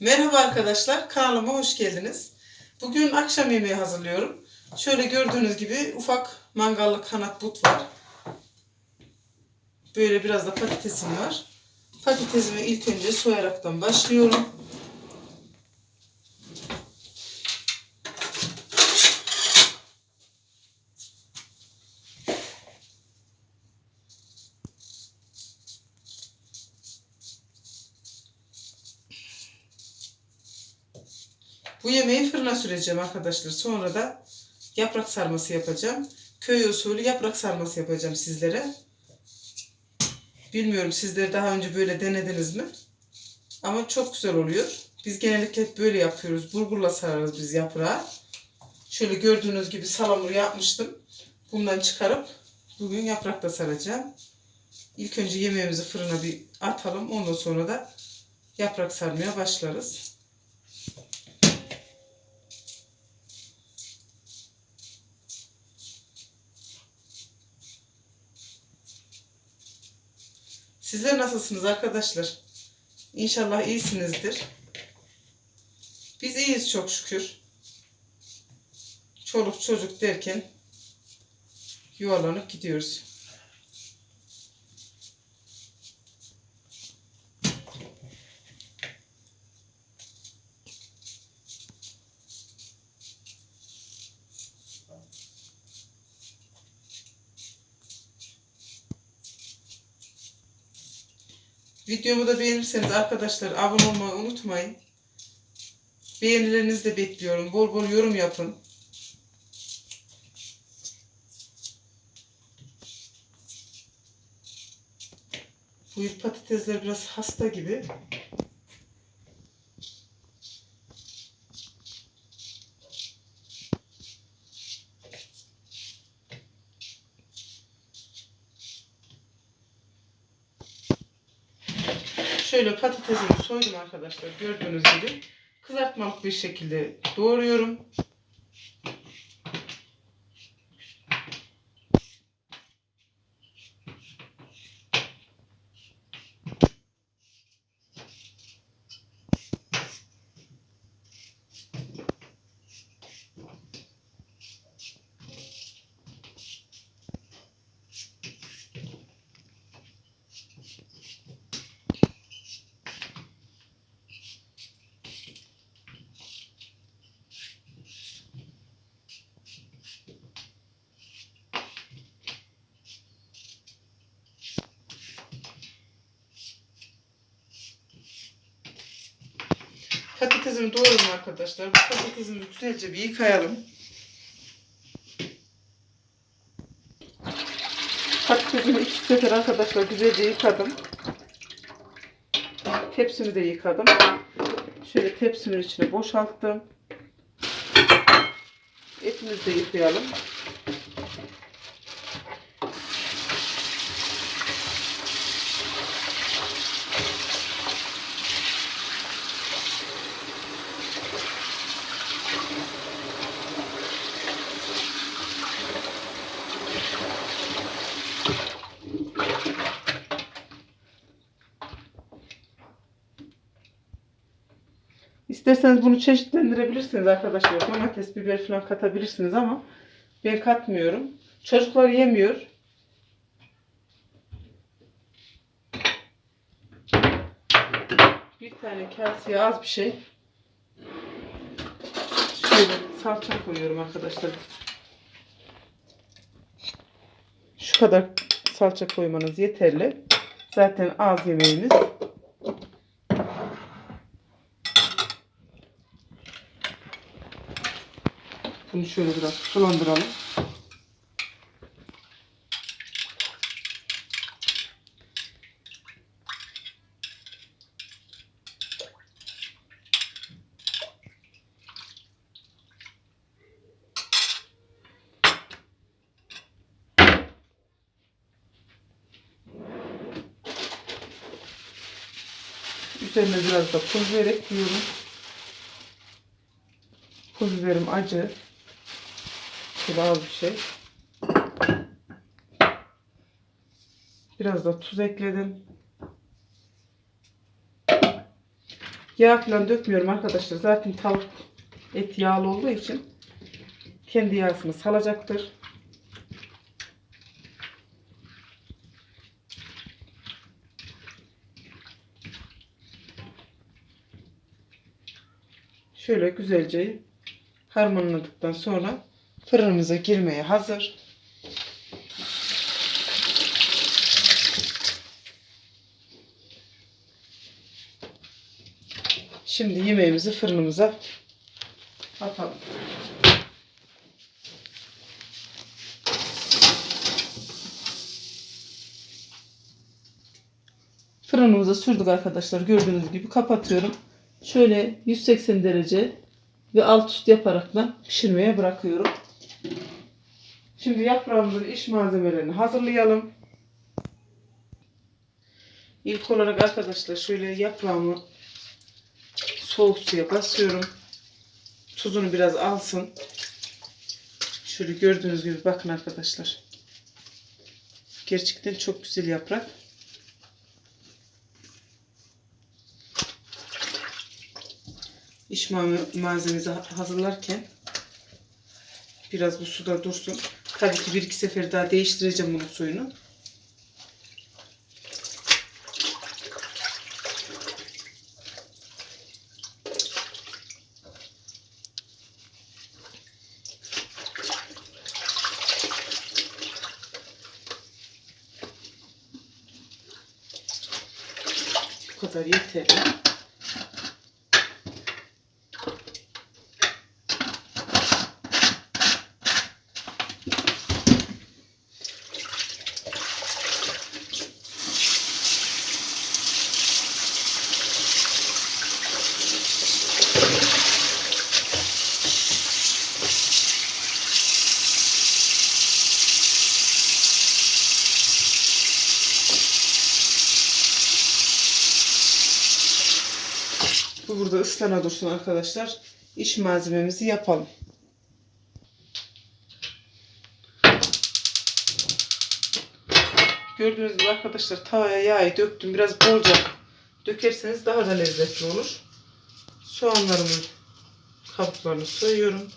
Merhaba arkadaşlar, kanalıma hoş geldiniz. Bugün akşam yemeği hazırlıyorum. Şöyle gördüğünüz gibi ufak mangallı kanat but var. Böyle biraz da patatesim var. Patatesimi ilk önce soyaraktan başlıyorum. Süreceğim arkadaşlar. Sonra da yaprak sarması yapacağım. Köy usulü yaprak sarması yapacağım sizlere. Bilmiyorum sizler daha önce böyle denediniz mi? Ama çok güzel oluyor. Biz genellikle böyle yapıyoruz. Bulgurla sararız biz yaprağı. Şöyle gördüğünüz gibi salamur yapmıştım. Bundan çıkarıp bugün yaprakla saracağım. İlk önce yemeğimizi fırına bir atalım. Ondan sonra da yaprak sarmaya başlarız. Sizler nasılsınız arkadaşlar? İnşallah iyisinizdir. Biz iyiyiz çok şükür. Çoluk çocuk derken yuvarlanıp gidiyoruz. Videomu da beğenirseniz arkadaşlar abone olmayı unutmayın. Beğenilerinizi de bekliyorum. Bol bol yorum yapın. Bu patatesler biraz hasta gibi. Şöyle patatesimi soydum arkadaşlar gördüğünüz gibi. Kızartmalık bir şekilde doğruyorum. Patatesimi doğradım arkadaşlar. Bu patatesimi güzelce bir yıkayalım. Patatesimi iki sefer arkadaşlar güzelce yıkadım. Tepsimi de yıkadım. Şöyle tepsimin içine boşalttım. Etimizi de yıkayalım. İsterseniz bunu çeşitlendirebilirsiniz arkadaşlar. Domates, biber falan katabilirsiniz ama ben katmıyorum. Çocuklar yemiyor. Bir tane kaseye az bir şey. Şöyle salça koyuyorum arkadaşlar. Şu kadar salça koymanız yeterli. Zaten az yemeğimiz. Bunu şöyle biraz sulandıralım. Üzerine biraz da pul biber ekliyorum. Pul biberim acı. Az bir şey. Biraz da tuz ekledim. Yağ falan dökmüyorum arkadaşlar. Zaten tavuk et yağlı olduğu için kendi yağsını salacaktır. Şöyle güzelce harmanladıktan sonra fırınımıza girmeye hazır. Şimdi yemeğimizi fırınımıza atalım. Fırınımıza sürdük arkadaşlar. Gördüğünüz gibi kapatıyorum. Şöyle 180 derece ve alt üst yaparaktan pişirmeye bırakıyorum. Şimdi yaprağımızın iş malzemelerini hazırlayalım. İlk olarak arkadaşlar şöyle yaprağımı soğuk suya basıyorum. Tuzunu biraz alsın. Şöyle gördüğünüz gibi bakın arkadaşlar. Gerçekten çok güzel yaprak. İş ma- malzemesi ha- hazırlarken biraz bu suda dursun. Tabii ki bir iki sefer daha değiştireceğim bunun suyunu. Bu kadar yeterli. Islana dursun arkadaşlar. İş malzememizi yapalım. Gördüğünüz gibi arkadaşlar tavaya yağı döktüm. Biraz bolca dökerseniz daha da lezzetli olur. Soğanlarımın kabuklarını soyuyorum.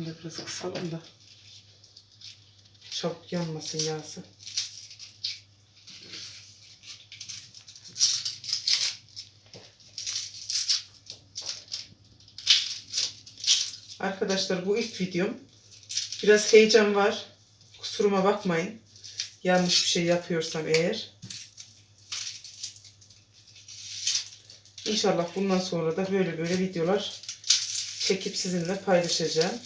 Şöyle altında biraz kısalım da çabuk yanmasın yağsı. Arkadaşlar bu ilk videom. Biraz heyecan var. Kusuruma bakmayın. Yanlış bir şey yapıyorsam eğer. İnşallah bundan sonra da böyle böyle videolar çekip sizinle paylaşacağım.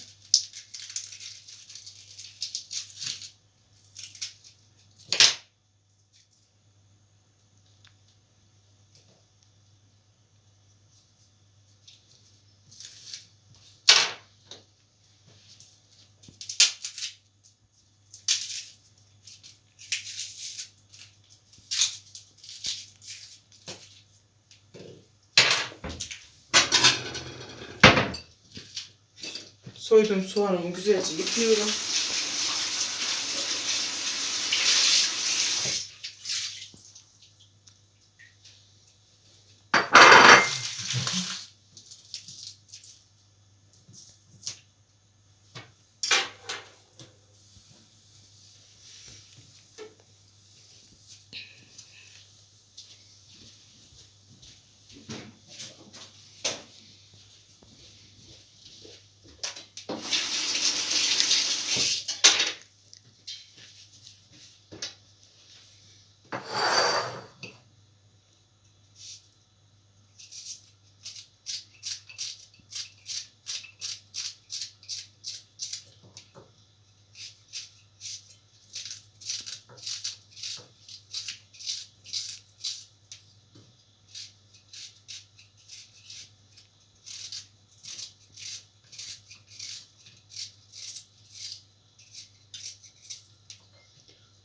Soyduğum soğanımı güzelce yıkıyorum.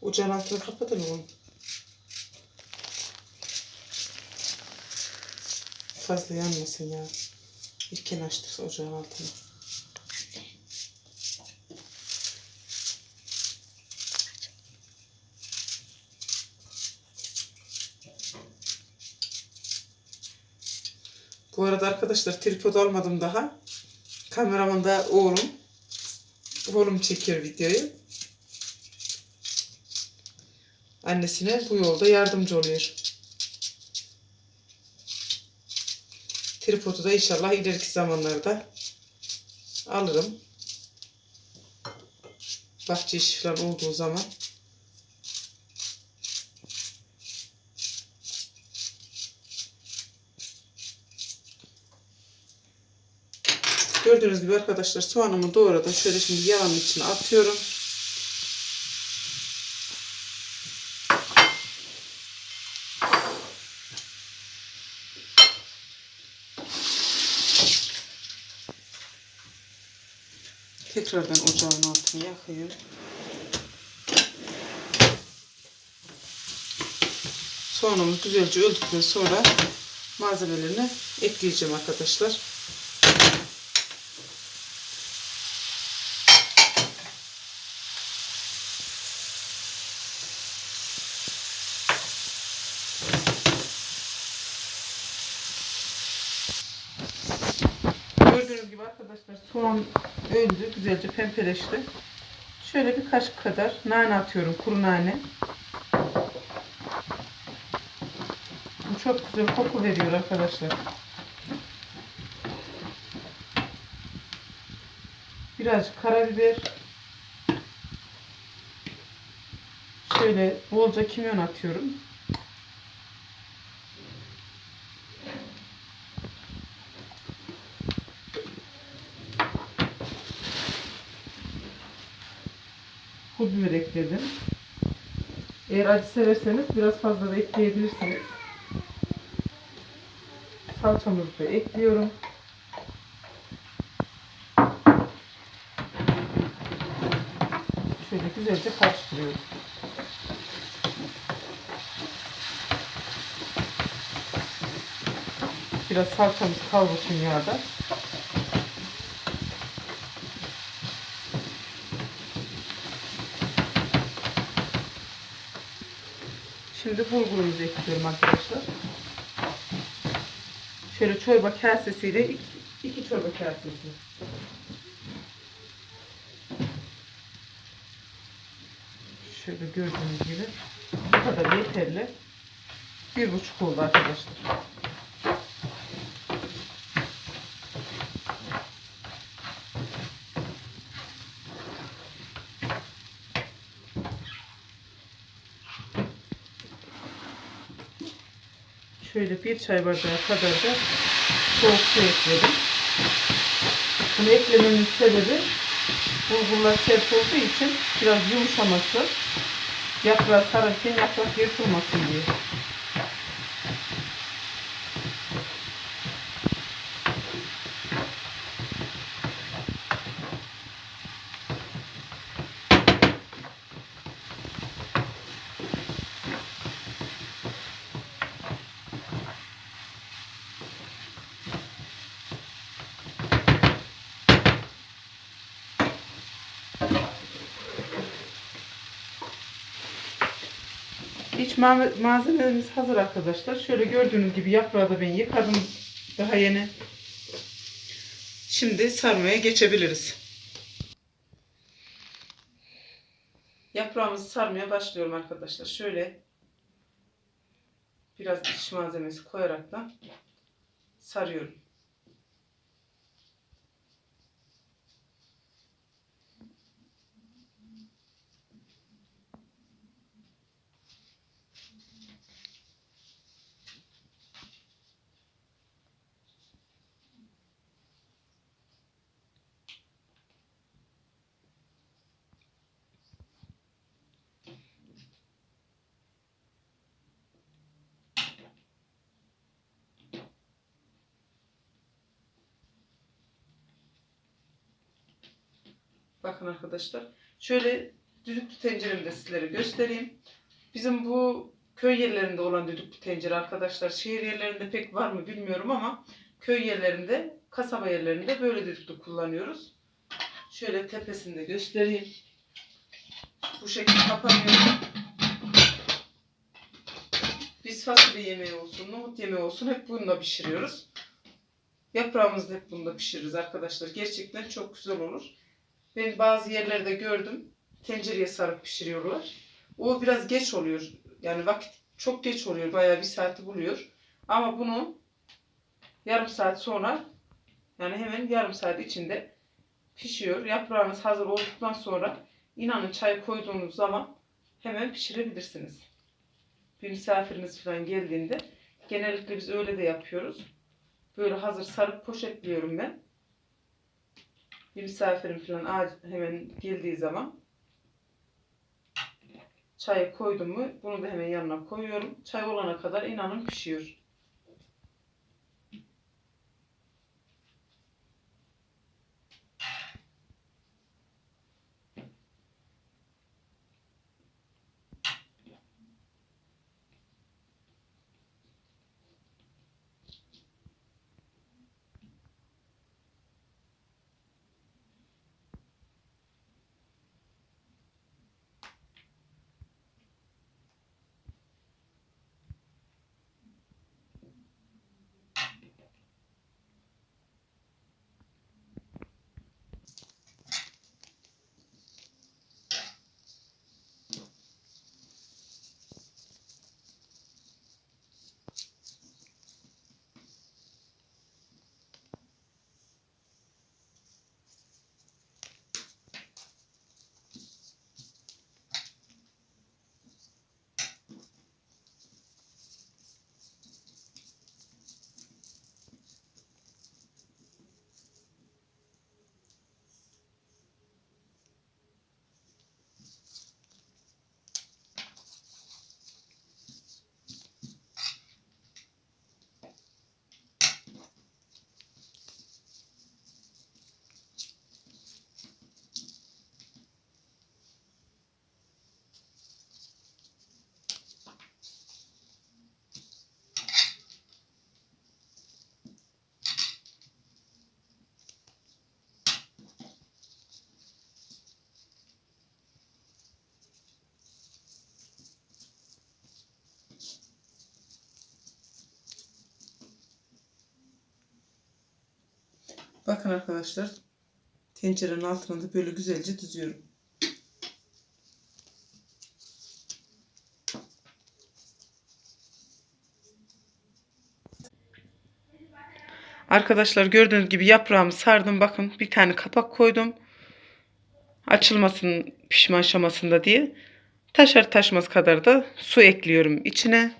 Ocağın altını kapatın oğlum. Fazla yanmasın ya. İlken açtık ocağın altını. Bu arada arkadaşlar tripod almadım daha. Kameraman da oğlum. Oğlum çekiyor videoyu. Annesine bu yolda yardımcı oluyor. Tripodu da inşallah ileriki zamanlarda alırım. Bahçe işi falan olduğu zaman. Gördüğünüz gibi arkadaşlar soğanımı doğradım. Şöyle şimdi yağın içine atıyorum. Tekrardan ocağın altını yakıyorum. Soğanımız güzelce öldükten sonra malzemelerini ekleyeceğim arkadaşlar. Gördüğünüz gibi arkadaşlar soğan öldü. Güzelce pembeleşti. Şöyle bir kaşık kadar nane atıyorum. Kuru nane. Bu çok güzel koku veriyor arkadaşlar. Birazcık karabiber. Şöyle bolca kimyon atıyorum. pul biber ekledim. Eğer acı severseniz biraz fazla da ekleyebilirsiniz. Salçamızı da ekliyorum. Şöyle güzelce karıştırıyorum. Biraz salçamız kavrulsun yağda. Şimdi bulgurumuzu ekliyorum arkadaşlar. Şöyle çorba kasesiyle iki, iki çorba kasesi. Şöyle gördüğünüz gibi bu kadar yeterli. Bir buçuk oldu arkadaşlar. Şöyle bir çay bardağı kadar da soğuk su ekledim. Bunu eklememin sebebi bulgurlar sert olduğu için biraz yumuşaması, yaprağı sararken yaprak yırtılmasın diye. Malzemelerimiz hazır arkadaşlar. Şöyle gördüğünüz gibi yaprağı da ben yıkadım daha yeni. Şimdi sarmaya geçebiliriz. Yaprağımızı sarmaya başlıyorum arkadaşlar. Şöyle biraz iç malzemesi koyarak da sarıyorum. Bakın arkadaşlar. Şöyle düdüklü tenceremi de sizlere göstereyim. Bizim bu köy yerlerinde olan düdüklü tencere arkadaşlar. Şehir yerlerinde pek var mı bilmiyorum ama köy yerlerinde, kasaba yerlerinde böyle düdüklü kullanıyoruz. Şöyle tepesini de göstereyim. Bu şekilde kapanıyor. Biz fasulye yemeği olsun, nohut yemeği olsun hep bununla pişiriyoruz. Yaprağımızı hep bunda pişiririz arkadaşlar. Gerçekten çok güzel olur. Ben bazı yerlerde gördüm. Tencereye sarıp pişiriyorlar. O biraz geç oluyor. Yani vakit çok geç oluyor. Bayağı bir saati buluyor. Ama bunu yarım saat sonra yani hemen yarım saat içinde pişiyor. Yaprağınız hazır olduktan sonra inanın çay koyduğunuz zaman hemen pişirebilirsiniz. Bir misafiriniz falan geldiğinde genellikle biz öyle de yapıyoruz. Böyle hazır sarıp poşetliyorum ben. Bir misafirim falan hemen geldiği zaman çayı koydum mu bunu da hemen yanına koyuyorum. Çay olana kadar inanın pişiyor. Bakın arkadaşlar tencerenin altına da böyle güzelce düzüyorum. Arkadaşlar gördüğünüz gibi yaprağımı sardım. Bakın bir tane kapak koydum. Açılmasın pişme aşamasında diye. Taşar taşmaz kadar da su ekliyorum içine.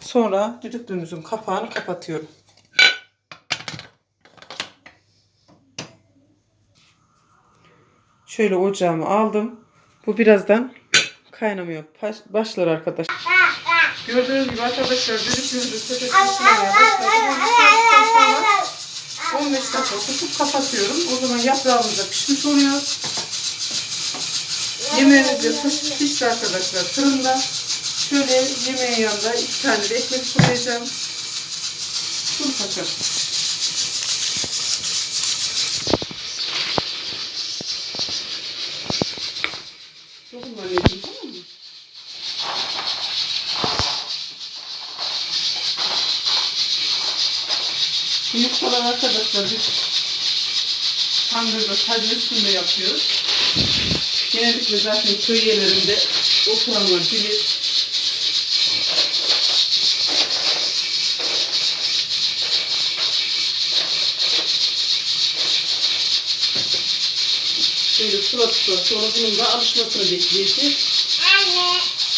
Sonra düdüklüğümüzün kapağını kapatıyorum. Şöyle ocağımı aldım. Bu birazdan kaynamaya baş- başlar arkadaşlar. Gördüğünüz gibi arkadaşlar düdüklüğümüzün sepeti pişmeye başladı. Bu piştikten sonra 15 dakika tutup kapatıyorum. O zaman yaprağımız da pişmiş oluyor. Yemeğimiz de piş- pişti arkadaşlar fırında. Şöyle yemeğin yanında iki tane de ekmek koyacağım. Dur paşam. Yumurtalar arkadaşlar biz tandırda sadece üstünde yapıyoruz. Genellikle zaten köy yerlerinde oturanlar bilir. Böyle sıra sıra sonra bunun da alışmasını bekleyeceğiz.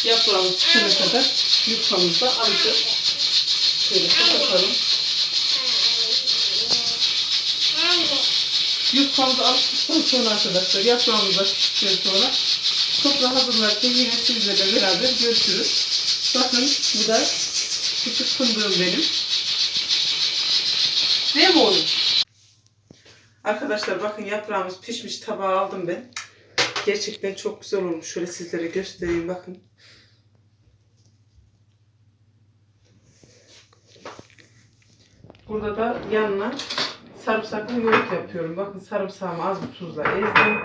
Yaprağımız pişene kadar yufkamız da alışır. Şöyle kapatalım. Yufkamızı alıştıktan sonra arkadaşlar yaprağımızı piştikten sonra sofra hazırlarken yine sizlerle beraber görüşürüz. Bakın bu da küçük fındığım benim. Değil mi oğlum? Arkadaşlar bakın yaprağımız pişmiş tabağa aldım ben. Gerçekten çok güzel olmuş. Şöyle sizlere göstereyim bakın. Burada da yanına Sarımsaklı yoğurt yapıyorum. Bakın sarımsağımı az bir tuzla ezdim.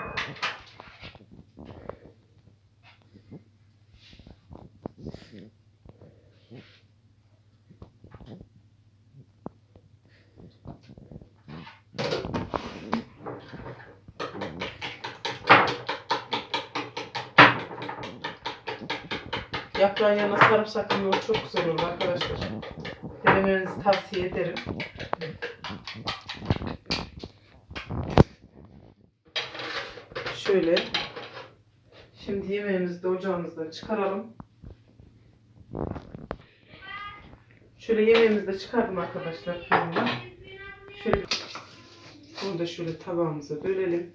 Yaprağın yanına sarımsaklı yoğurt çok güzel olur arkadaşlar. Denemenizi tavsiye ederim. Şöyle. Şimdi yemeğimizi de ocağımızdan çıkaralım. Şöyle yemeğimizi de çıkardım arkadaşlar. Şöyle bunu da şöyle tabağımıza bölelim.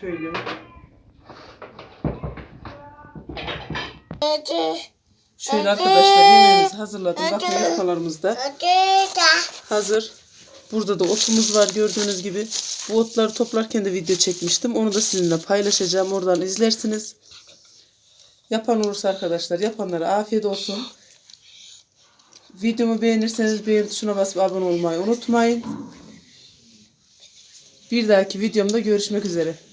Şöyle. Şöyle arkadaşlar yemeğimizi hazırladım. Bakın yufkalarımız da hazır. Burada da otumuz var gördüğünüz gibi. Bu otları toplarken de video çekmiştim. Onu da sizinle paylaşacağım. Oradan izlersiniz. Yapan olursa arkadaşlar yapanlara afiyet olsun. Videomu beğenirseniz beğen tuşuna basıp abone olmayı unutmayın. Bir dahaki videomda görüşmek üzere.